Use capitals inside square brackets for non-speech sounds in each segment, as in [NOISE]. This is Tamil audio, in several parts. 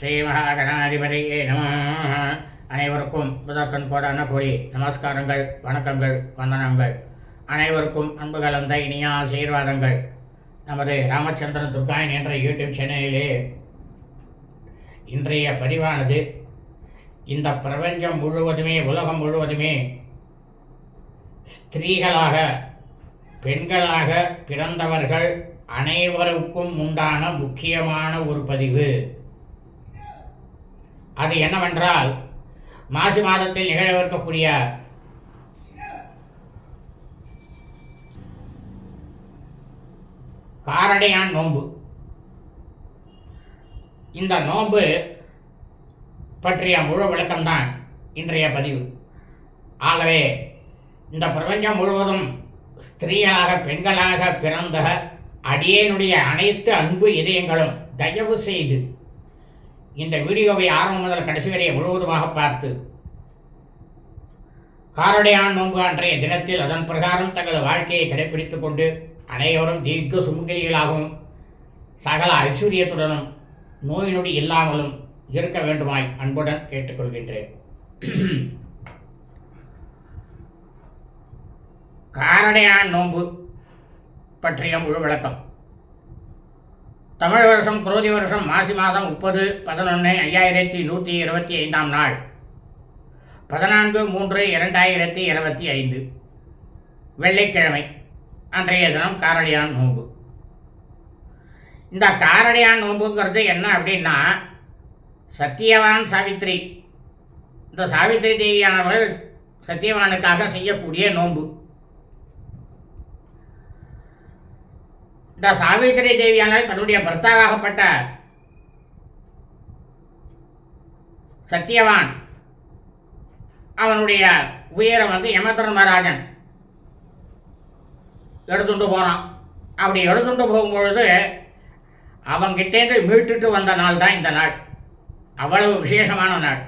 ஸ்ரீ மகாகணாதிபதியே நம. அனைவருக்கும் முதற்கண் கோடான கூடி நமஸ்காரங்கள் வணக்கங்கள் வந்தனங்கள். அனைவருக்கும் அன்பு கலந்த இனிய ஆசீர்வாதங்கள். நமது ராமச்சந்திரன் துர்காயன் என்ற யூடியூப் சேனலிலே இன்றைய பதிவானது இந்த பிரபஞ்சம் முழுவதுமே உலகம் முழுவதுமே ஸ்திரீகளாக பெண்களாக பிறந்தவர்கள் அனைவருக்கும் உண்டான முக்கியமான ஒரு பதிவு. அது என்னவென்றால் மாசி மாதத்தில் நிகழவிருக்கக்கூடிய காரடையான் நோன்பு. இந்த நோன்பு பற்றிய முழு விளக்கம்தான் இன்றைய பதிவு. ஆகவே இந்த பிரபஞ்சம் முழுவதும் ஸ்திரீயாக பெண்களாக பிறந்த அடியேனுடைய அனைத்து அன்பு இதயங்களும் தயவு செய்து இந்த வீடியோவை ஆரம்பம் முதல் கடைசி வரை முழுவதுமாக பார்த்து காரடையான் நோன்பு அன்றைய தினத்தில் அதன் பிரகாரம் தங்கள் வாழ்க்கையை கடைபிடித்துக் கொண்டு அனைவரும் தீர்க்க சுமுகிலிகளாகவும் சகல ஐஸ்வர்யத்துடனும் நோய் நொடி இல்லாமலும் இருக்க வேண்டுமாய் அன்புடன் கேட்டுக்கொள்கின்றேன். [CLEARS THROAT] காரடையான் நோன்பு பற்றிய முழு விளக்கம். தமிழ் வருஷம் குரோதி வருஷம் மாசி மாதம் முப்பது பதினொன்று ஐயாயிரத்தி நூற்றி இருபத்தி ஐந்தாம் நாள். பதினான்கு மூன்று இரண்டாயிரத்தி இருபத்தி ஐந்து. வெள்ளிக்கிழமை அன்றைய தினம் காரடியான் நோன்பு. இந்த காரடியான் நோன்புங்கிறது என்ன அப்படின்னா சத்தியவான் சாவித்ரி. இந்த சாவித்ரி தேவியானவள் சத்தியவானுக்காக செய்யக்கூடிய நோன்பு. இந்த சாவித்திரி தேவியானால் தன்னுடைய பர்த்தாவாகப்பட்ட சத்தியவான் அவனுடைய உயரம் வந்து யமதர்மராஜன் எடுத்துட்டு போகிறான் அப்படி எடுத்துட்டு போகும்பொழுது அவங்கிட்டேருந்து மீட்டுட்டு வந்த நாள் தான் இந்த நாள். அவ்வளவு விசேஷமான நாள்.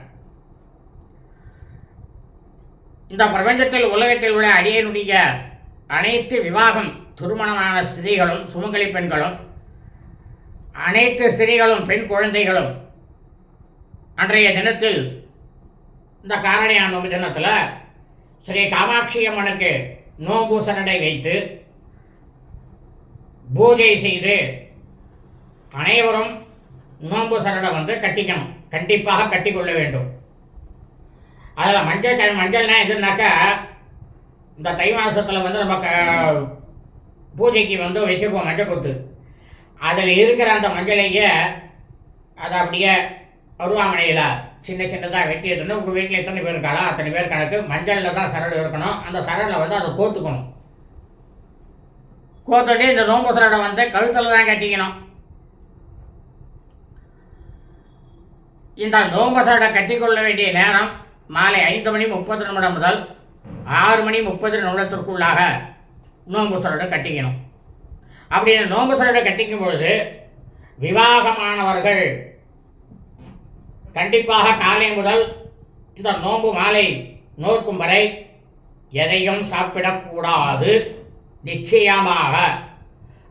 இந்த பிரபஞ்சத்தில் உலகத்தில் உள்ள அடியனுடைய அனைத்து விவாகம் திருமணமான ஸ்திரீகளும் சுமங்கலி பெண்களும் அனைத்து ஸ்திரீகளும் பெண் குழந்தைகளும் அன்றைய தினத்தில் இந்த காரணியான நோம்பு தினத்தில் ஸ்ரீ காமாட்சி அம்மனுக்கு நோம்பு சரடை வைத்து பூஜை செய்து அனைவரும் நோம்பு சரடை வந்து கட்டிக்கணும். கண்டிப்பாக கட்டிக்கொள்ள வேண்டும். அதில் மஞ்சள் மஞ்சள்னா எதுனாக்கா இந்த தை மாதத்தில் வந்து நம்ம க பூஜைக்கு வந்து வச்சுருப்போம் மஞ்சள் கொத்து. அதில் இருக்கிற அந்த மஞ்சளையே அதை அப்படியே அருவாமனையில் சின்ன சின்னதாக வெட்டி எடுத்துன்னு உங்கள் வீட்டில் எத்தனை பேர் இருக்காளோ அத்தனை பேர் கணக்கு மஞ்சளில் தான் சரடு இருக்கணும். அந்த சரடில் வந்து அதை கோத்துக்கணும். கோத்துட்டு இந்த நோம்பு சரடை வந்து கழுத்தில் தான் கட்டிக்கணும். இந்த நோம்பு சரடை கட்டிக்கொள்ள வேண்டிய நேரம் மாலை ஐந்து மணி முப்பது நிமிடம் முதல் ஆறு மணி முப்பது நிமிடத்திற்குள்ளாக நோன்பு சரடை கட்டிக்கணும். அப்படி நோம்பு நோன்பு சரடை கட்டிக்கும் பொழுது விவாகமானவர்கள் கண்டிப்பாக காலை முதல் இந்த நோன்பு மாலை நோக்கும் வரை எதையும் சாப்பிடக்கூடாது. நிச்சயமாக.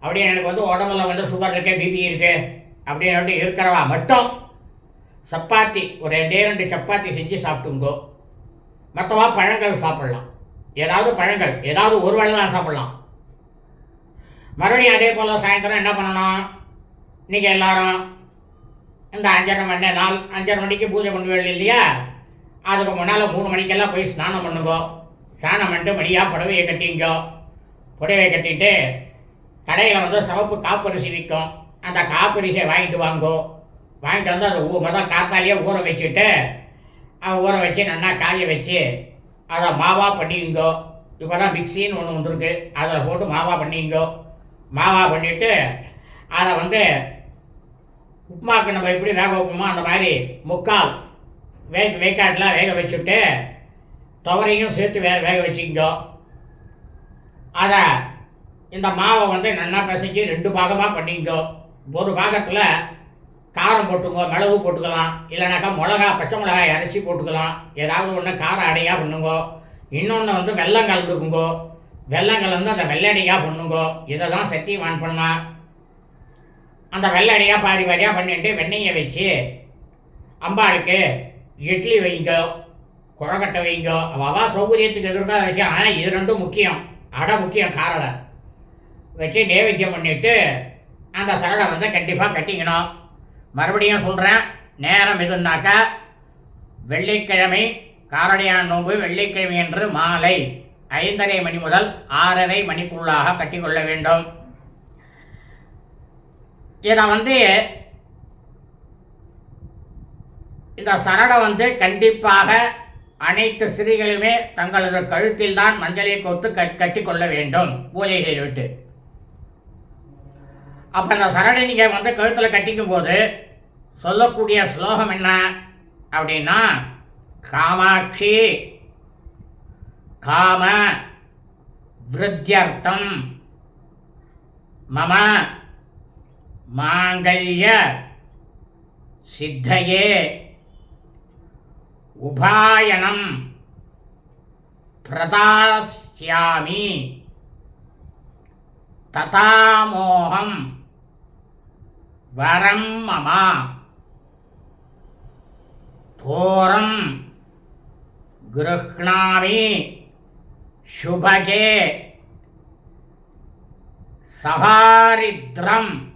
அப்படின்னு எனக்கு வந்து உடம்புல வந்து சுகர் இருக்கு பிபி இருக்கு அப்படின்னு இருக்கிறவா மட்டும் சப்பாத்தி ஒரு ரெண்டே ரெண்டு சப்பாத்தி செஞ்சு சாப்பிட்டுங்கோ. மற்றவா பழங்கள் சாப்பிடலாம். ஏதாவது பழங்கள் ஏதாவது ஒரு வேளை தான் சாப்பிடலாம். மறுபடியும் அதே போல் சாயந்தரம் என்ன பண்ணணும்? நீங்கள் எல்லாரும் இந்த அஞ்சரை மணி நாள் அஞ்சரை மணிக்கு பூஜை பண்ணுவேன் இல்லையா? அதுக்கு முன்னால் மூணு மணிக்கெல்லாம் போய் ஸ்நானம் பண்ணுங்கோ. ஸ்நானம் பண்ணிட்டு மணியாக புடவையை கட்டிங்கோ. புடவையை கட்டிட்டு கடையில் வந்து சிவப்பு காப்பரிசி விற்கும். அந்த காப்பரிசியை வாங்கிட்டு வாங்கோ. வாங்கிட்டு வந்து அதை ஊ மொதல் காத்தாலேயே ஊற வச்சுட்டு ஊற வச்சு நல்லா காய வச்சு அதை மாவா பண்ணிங்கோ இப்போ தான் மிக்சின்னு ஒன்று வந்திருக்கு. அதில் போட்டு மாவா பண்ணிங்கோ மாவா பண்ணிவிட்டு அதை வந்து உப்புமாக்கு நம்ம எப்படி வேக வைப்போமோ அந்த மாதிரி முக்கால் வே வேக்காட்டில் வேக வச்சுட்டு துவரையும் சேர்த்து வே வேக வச்சுக்கோ அதை இந்த மாவை வந்து நல்லா பிசைஞ்சு ரெண்டு பாகமாக பண்ணிக்கோ ஒரு பாகத்தில் காரம் போட்டுக்கோ மிளகு போட்டுக்கலாம். இல்லைனாக்கா மிளகா பச்சை மிளகாய் இறச்சி போட்டுக்கலாம். ஏதாவது ஒன்று காரம் அடையாக பண்ணுங்கோ. இன்னொன்று வந்து வெல்லம் கலந்துக்குங்கோ. வெல்லம் கலந்து அந்த வெள்ளடியாக பண்ணுங்கோ. இதை தான் சத்தியவான் பண்ணால் அந்த வெள்ளடியாக பாதி பாதியாக பண்ணிட்டு வெண்ணெயை வச்சு அம்பாளுக்கு இட்லி வைங்கோ குழக்கட்டை வைங்கோ. அவா சௌகரியத்துக்கு எதிர்க்காத விஷயம். ஆனால் இது ரெண்டும் முக்கியம். அடை முக்கியம் காரடை. வச்சு நைவேத்தியம் பண்ணிவிட்டு அந்த சரடை வந்து கண்டிப்பாக கட்டிக்கணும். மறுபடியும் சொல்கிறேன் நேரம் எதுனாக்கா? வெள்ளிக்கிழமை காரடையான் நோன்பு வெள்ளிக்கிழமை என்று மாலை ஐந்தரை மணி முதல் ஆறரை மணிக்குள்ளாக கட்டிக்கொள்ள வேண்டும். இதை வந்து இந்த சரடை வந்து கண்டிப்பாக அனைத்து ஸ்திரீகளுமே தங்களது கழுத்தில் தான் மஞ்சளை கோத்து கட் கட்டிக்கொள்ள வேண்டும். பூஜை செய்துவிட்டு. அப்போ அந்த சரடை வந்து கழுத்தில் கட்டிக்கும் போது சொல்லக்கூடிய ஸ்லோகம் என்ன? அப்படின்னா காமாட்சி காம விருத்தியர்த்தம் மம மாங்கல்ய சித்தையே உபாயணம் பிரதாஸ்யாமி ததாமோகம் வரம் மமா. தோரம் கிருஹ்ணாமி. சுபகே. சகாரித்ரம்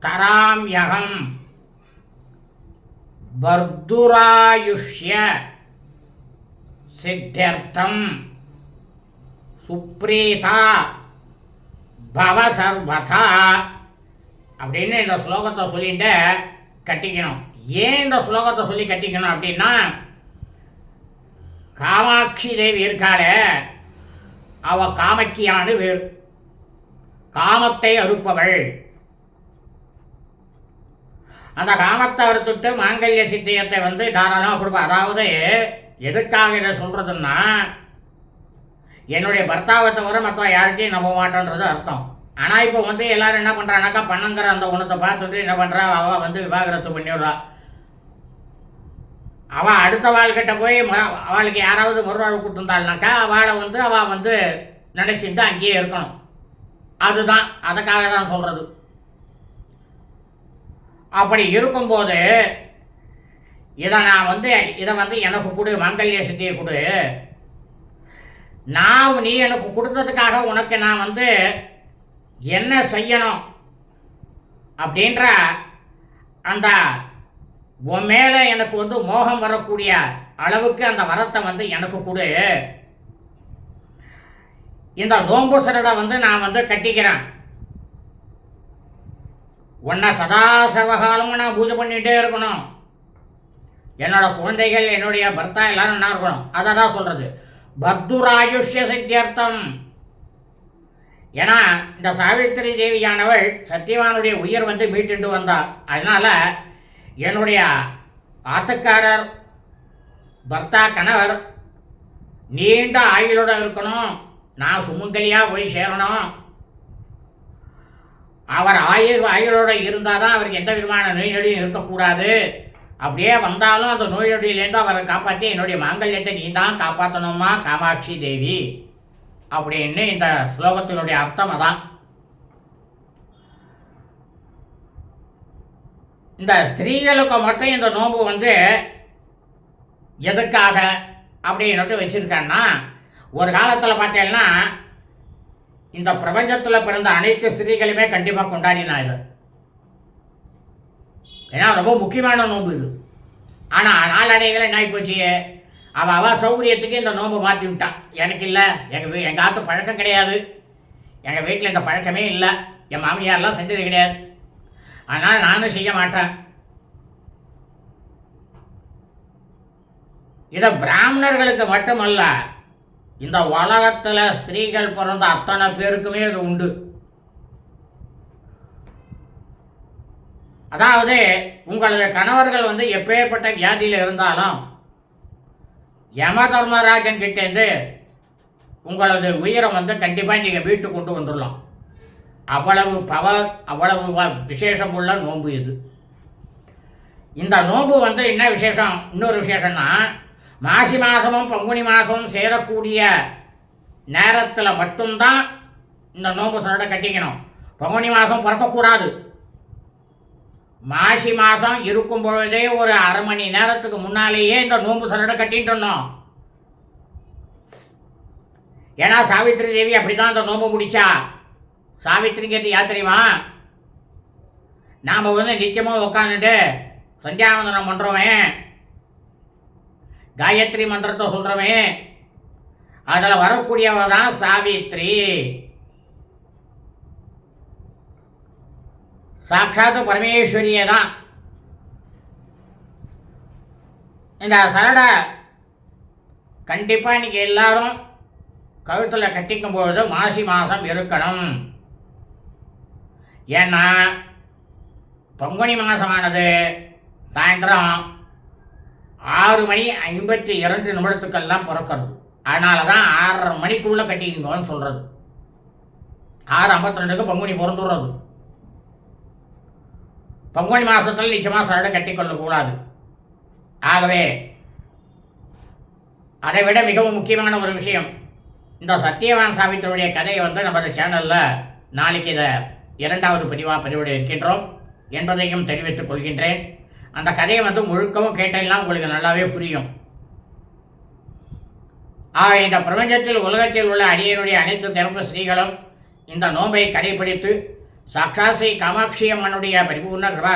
தராம்யகம். பர்துராயுஷ்ய சித்தியர்த்தம். சுப்ரீதா பவ சர்வதா. அப்படின்னு இந்த ஸ்லோகத்தை சொல்லிட்டு கட்டிக்கணும். ஏன் இந்த ஸ்லோகத்தை சொல்லி கட்டிக்கணும் அப்படின்னா காமாட்சி தேவி இருக்காளே அவ காமக்கியானு வேறு. காமத்தை அறுப்பவள். அந்த காமத்தை அறுத்துட்டு மாங்கல்ய சித்தியத்தை வந்து தாராளமாக கொடுப்பா. அதாவது எதுக்காக இதை சொல்கிறதுன்னா என்னுடைய பர்த்தாவை தவிர மற்ற யார்கிட்டையும் நம்ப மாட்டோன்றது அர்த்தம். ஆனால் இப்போ வந்து எல்லாரும் என்ன பண்ணுறானாக்கா பண்ணங்கிற அந்த உணத்தை பார்த்துட்டு என்ன பண்ணுறா அவள் வந்து விவாகரத்து பண்ணிடுறா. அவள் அடுத்த வாழ்கிட்ட போய் அவளுக்கு யாராவது முருகாள் கொடுத்துருந்தாள்னாக்கா அவளை வந்து அவள் வந்து நினச்சிட்டு அங்கேயே இருக்கணும். அதுதான். அதுக்காக தான் சொல்கிறது அப்படி இருக்கும்போது இதை நான் வந்து இதை வந்து எனக்கு கொடு மங்கல்ய சித்தியை கொடு. நான் நீ எனக்கு கொடுத்ததுக்காக உனக்கு நான் வந்து என்ன செய்யணும்? அப்படின்ற அந்த உன் மேலே எனக்கு வந்து மோகம் வரக்கூடிய அளவுக்கு அந்த வரத்தை வந்து எனக்கு கொடு. இந்த நோம்பு சரடை வந்து நான் வந்து கட்டிக்கிறேன். உன்னை சதா சர்வகாலமும் நான் பூஜை பண்ணிகிட்டே இருக்கணும். என்னோட குழந்தைகள் என்னுடைய பர்த்தா எல்லாரும் என்ன இருக்கணும்? அதை தான் சொல்கிறது பர்துராயுஷ்ய சித்தியர்த்தம். ஏன்னா இந்த சாவித்திரி தேவியானவள் சத்தியவானுடைய உயிர் வந்து மீட்டுண்டு வந்தாள் அதனால் என்னுடைய ஆத்துக்காரர் பர்த்தா கணவர் நீண்ட ஆயுளோட இருக்கணும். நான் சுமங்கலியாக போய் சேரணும். அவர் ஆயுள் ஆயுளோட இருந்தால் தான் அவருக்கு எந்த விதமான நோய் நொடியும் இருக்கக்கூடாது. அப்படியே வந்தாலும் அந்த நோய் நொடியிலேருந்து அவரை காப்பாற்றி என்னுடைய மாங்கல்யத்தை நீ தான் காப்பாற்றணுமா காமாட்சி தேவி? அப்படின்னு இந்த ஸ்லோகத்தினுடைய அர்த்தம் அதான். இந்த ஸ்திரீகளுக்கு மட்டும் இந்த நோன்பு வந்து எதுக்காக அப்படின்னுட்டு வச்சுருக்கான்னா ஒரு காலத்தில் பார்த்தேன்னா இந்த பிரபஞ்சத்தில் பிறந்த அனைத்து ஸ்திரீகளுமே கண்டிப்பாக கொண்டாடினா இது. ஏன்னா ரொம்ப முக்கியமான நோன்பு இது. ஆனால் நாளடைவில் என்ன ஆகிப்போச்சு அவள் அவள் சௌகரியத்துக்கு இந்த நோன்பை மாற்றி விட்டான் எனக்கு இல்லை. எங்கள் வீ எங்கள் ஆத்து பழக்கம் கிடையாது. எங்கள் வீட்டில் இந்த பழக்கமே இல்லை. என் மாமியார்லாம் செஞ்சது கிடையாது. அதனால் நானும் செய்ய மாட்டேன். இதை பிராமணர்களுக்கு மட்டுமல்ல இந்த உலகத்தில் ஸ்திரீகள் பிறந்த அத்தனை பேருக்குமே இது உண்டு. அதாவது உங்களது கணவர்கள் வந்து எப்பேற்பட்ட வியாதியில் இருந்தாலும் யம தர்மராஜன் கிட்டேருந்து உங்களது உயிரை வந்து கண்டிப்பாக நீங்கள் வீட்டுக்கு கொண்டு வந்துடலாம் அவ்வளவு பவர் அவ்வளவு விசேஷமுள்ள விசேஷம் உள்ள நோன்பு இது. இந்த நோன்பு வந்து என்ன விசேஷம்? இன்னொரு விசேஷம்னா மாசி மாதமும் பங்குனி மாதமும் சேரக்கூடிய நேரத்தில் மட்டும்தான் இந்த நோன்பு சொல்ல கட்டிக்கணும். பங்குனி மாதம் பிறக்கக்கூடாது. மாசி மாதம் இருக்கும் பொழுதே ஒரு அரை மணி நேரத்துக்கு முன்னாலேயே இந்த நோன்பு சரடை வந்தோம் ஏன்னா சாவித்திரி தேவி அப்படி தான் இந்த நோன்பு முடிச்சா. சாவித்திரிங்கிறது யாத்திரியுமா நாம் வந்து நித்தியமாக உட்காந்துட்டு சந்தியாவந்தனம் பண்ணுறோமே காயத்ரி மந்திரத்தை சொல்கிறோமே அதில் வரக்கூடியவ தான் சாவித்ரி சாட்சாத்து பரமேஸ்வரியே தான் இந்த சரடை கண்டிப்பாக இன்றைக்கி எல்லாரும் கழுத்தில் கட்டிக்கும் பொழுது மாசி மாதம் இருக்கணும். ஏன்னா பங்குனி மாதமானது சாயந்தரம் ஆறு மணி ஐம்பத்தி இரண்டு நிமிடத்துக்கெல்லாம் பிறக்கிறது. அதனால தான் ஆறரை மணிக்குள்ளே கட்டிக்கோன்னு சொல்கிறது ஆறு ஐம்பத்தி ரெண்டுக்கு பங்குனி பிறந்துடுறது. பங்குனி மாதத்தில் நிச்சயமாக சரடை கட்டிக்கொள்ளக்கூடாது. ஆகவே அதை விட மிகவும் முக்கியமான ஒரு விஷயம் இந்த சத்யவான் சாவித்திரியுடைய கதையை வந்து நமது சேனலில் நாளைக்கு இதை இரண்டாவது பதிவாக பதிவிட இருக்கின்றோம் என்பதையும் தெரிவித்துக் கொள்கின்றேன். அந்த கதையை வந்து முழுக்கவும் கேட்டெல்லாம் உங்களுக்கு நல்லாவே புரியும். ஆக இந்த பிரபஞ்சத்தில் உலகத்தில் உள்ள அடியனுடைய அனைத்து திறப்பு ஸ்ரீகளும் இந்த நோன்பை கடைபிடித்து சாட்சாசி காமாட்சி அம்மனுடைய பரிபூர்ண கிருபா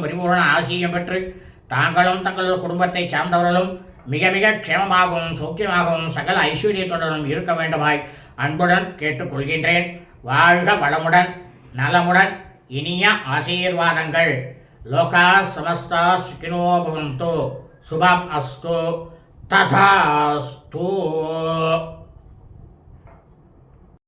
பரிபூர்ண ஆசியும் பெற்று தாங்களும் தங்கள் குடும்பத்தைச் சார்ந்தவர்களும் மிக மிக க்ஷேமமாகவும் சௌக்கியமாகவும் சகல ஐஸ்வர்யத்துடனும் இருக்க வேண்டுமாய் அன்புடன் கேட்டுக்கொள்கின்றேன். வாழ்க வளமுடன் நலமுடன் இனிய ஆசீர்வாதங்கள். லோகா சமஸ்தா சுகினோ பவந்தோ. சுபம் அஸ்து. ததாஸ்து